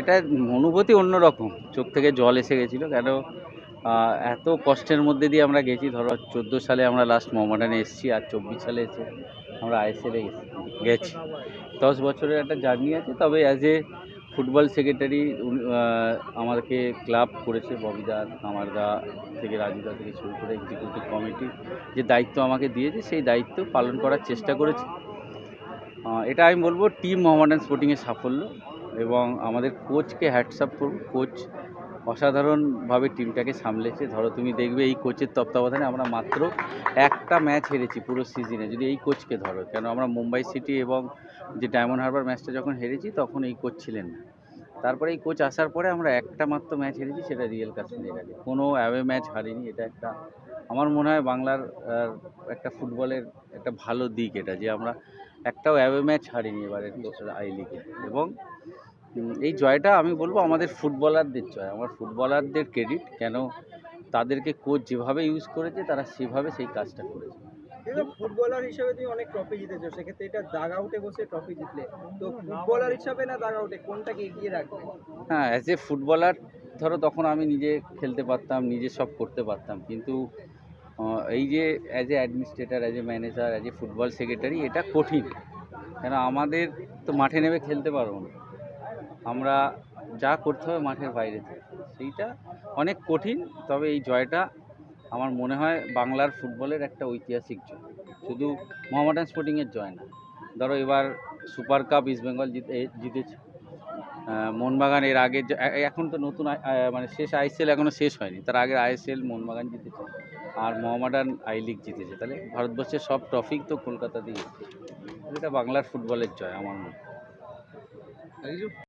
এটা অনুভূতি অন্যরকম। চোখ থেকে জল এসে গেছিল, কেন এত কষ্টের মধ্যে দিয়ে আমরা গেছি। ধরো, চোদ্দ সালে আমরা লাস্ট মোহামেডানে এসেছি আর চব্বিশ সালে এসে আমরা আইএসএলে গেছি দশ বছরের একটা জার্নি আছে, তবে অ্যাজ এ ফুটবল সেক্রেটারি আমাদেরকে ক্লাব করেছে ববিদা আমারদা থেকে রাজুদা থেকে শুরু করে এক্সিকিউটিভ কমিটি যে দায়িত্ব আমাকে দিয়েছে, সেই দায়িত্ব পালন করার চেষ্টা করেছি। এটা আমি বলব টিম মোহামেডান স্পোর্টিংয়ের সাফল্য। এবং আমাদের কোচকে হ্যাটসঅ্যাপ করব কোচ অসাধারণভাবে টিমটাকে সামলেছে। ধরো তুমি দেখবে এই কোচের তত্ত্বাবধানে আমরা মাত্র একটা ম্যাচ হেরেছি পুরো সিজনে, যদি এই কোচকে ধরো। কেন আমরা মুম্বাই সিটি এবং যে ডায়মন্ড হারবার ম্যাচটা যখন হেরেছি, তখন এই কোচ ছিলেন না। তারপরে এই কোচ আসার পরে আমরা একটা মাত্র ম্যাচ হেরেছি, সেটা রিয়েল কাশ্মীরের আগে কোনো অ্যাওয়ে ম্যাচ হারিনি, এটা একটা, আমার মনে হয় বাংলার একটা ফুটবলের একটা ভালো দিক এটা, যে আমরা একটাও অ্যাওয়ে ম্যাচ হারিনি এবারে আই লিগে এবং এই জয়টা আমি বলব আমাদের ফুটবলারদের জয়। আমার ফুটবলারদের ক্রেডিট কেন তাদেরকে কোচ যেভাবে ইউজ করেছে তারা সেভাবে সেই কাজটা করেছে। ফুটবলার হিসেবে তুমি অনেক ট্রফি জিতেছো সেক্ষেত্রে এটা দাগ আউটে বসে ট্রফি জিতলে। তো ফুটবলার হিসাবে না দাগ আউটে কোনটাকে এগিয়ে রাখবে? হ্যাঁ অ্যাজ এ ফুটবলার ধরো তখন আমি নিজে খেলতে পারতাম নিজে সব করতে পারতাম। কিন্তু এই যে as a administrator as a manager as a football secretary এটা কঠিন। কেন আমাদের তো মাঠে নেমে খেলতে পারব না। আমরা যা করতে হবে মাঠের বাইরে থেকে। সেইটা অনেক কঠিন, তবে এই জয়টা আমার মনে হয় বাংলার ফুটবলের একটা ঐতিহাসিক জয়। শুধু মোহামেডান স্পোর্টিংয়ের জয় না, ধরো এবার সুপার কাপ ইস্ট বেঙ্গল জিতে জিতেছে। মোহনবাগান এর আগে এখন তো নতুন মানে শেষ আইএসএল এখনও শেষ হয়নি, তার আগে আইএসএল মোহনবাগান জিতেছে আর মোহামেডান আই লিগ জিতেছে। তাহলে ভারতবর্ষের সব ট্রফি তো কলকাতাতেই এটা বাংলার ফুটবলের জয় আমার মনে।